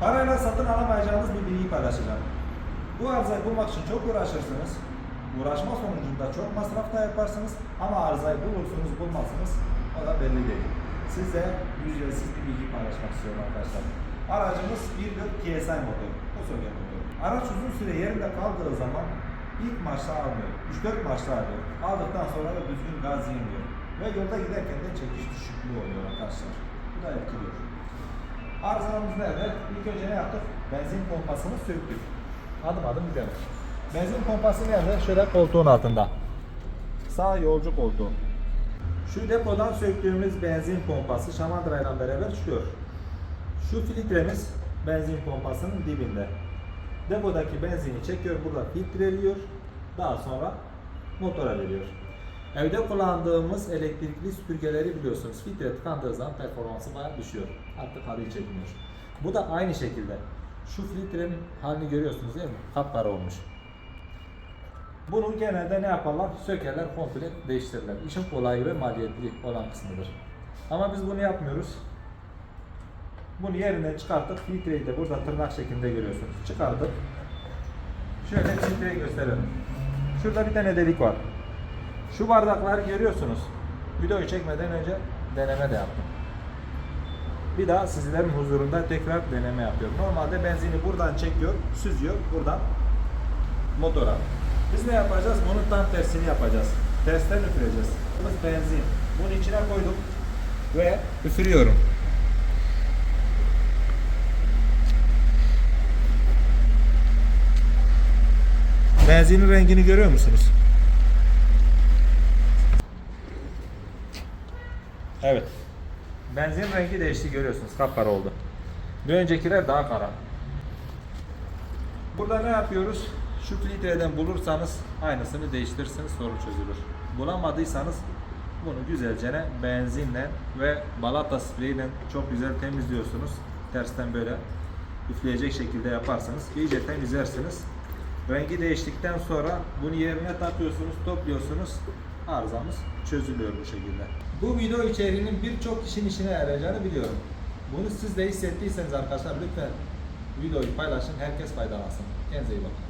Parayla satın alamayacağınız bir bilgiyi paylaşacağım. Bu arızayı bulmak için çok uğraşırsınız. Uğraşma sonucunda çok masraf yaparsınız ama arızayı bulursunuz bulmazsınız o da belli değil. Size ücretsiz bir bilgi paylaşmak istiyorum arkadaşlar. Aracımız 1.4 TSI motor. Bu söylüyor motor. Araç uzun süre yerinde kaldığı zaman ilk maçta almıyor. 3-4 maçta alıyor. Aldıktan sonra da düzgün gaz yemiyor. Ve yolda giderken de çekiş düşüklüğü oluyor arkadaşlar. Bu da etkiliyor. Arızamız nerede? İlk önce ne yaptık? Benzin pompasını söktük. Adım adım gidelim. Benzin pompası nerede? Şöyle koltuğun altında. Sağ yolcu koltuğu. Şu depodan söktüğümüz benzin pompası şamandıra ile beraber çıkıyor. Şu filtremiz benzin pompasının dibinde. Depodaki benzini çekiyor, burada filtreliyor. Daha sonra motora veriyor. Evde kullandığımız elektrikli süpürgeleri biliyorsunuz. Filtre tıkandığı zaman performansı bayağı düşüyor. Artık halıyı çekmiyor. Bu da aynı şekilde. Şu filtrenin halini görüyorsunuz değil mi? Kapkara olmuş. Bunu genelde ne yaparlar? Sökerler, komple değiştirirler. İşin kolay ve maliyetli olan kısmıdır. Ama biz bunu yapmıyoruz. Bunu yerinden çıkarttık. Filtreyi de burada tırnak şeklinde görüyorsunuz. Çıkardık. Şöyle filtreyi gösterelim. Şurada bir tane delik var. Şu bardakları görüyorsunuz. Videoyu çekmeden önce deneme de yaptım. Bir daha sizlerin huzurunda tekrar deneme yapıyorum. Normalde benzini buradan çekiyor, süzüyor, buradan motora. Biz ne yapacağız? Bunun tam tersini yapacağız. Tersten üfüreceğiz. Biz benzin. Bunun içine koydum ve üfürüyorum. Benzinin rengini görüyor musunuz? Evet. Benzin rengi değişti görüyorsunuz. Kapkara oldu. Bir öncekiler daha kara. Burada ne yapıyoruz? Şu filtreden bulursanız aynısını değiştirirsiniz sorun çözülür. Bulamadıysanız bunu güzelce benzinle ve balata spreyiyle çok güzel temizliyorsunuz. Tersten böyle üfleyecek şekilde yaparsanız iyice temizlersiniz. Rengi değiştikten sonra bunu yerine takıyorsunuz, topluyorsunuz. Arızamız çözülüyor bu şekilde. Bu video içeriğinin birçok kişinin işine yarayacağını biliyorum. Bunu siz de hissettiyseniz arkadaşlar lütfen videoyu paylaşın, herkes faydalansın. Kendinize iyi bakın.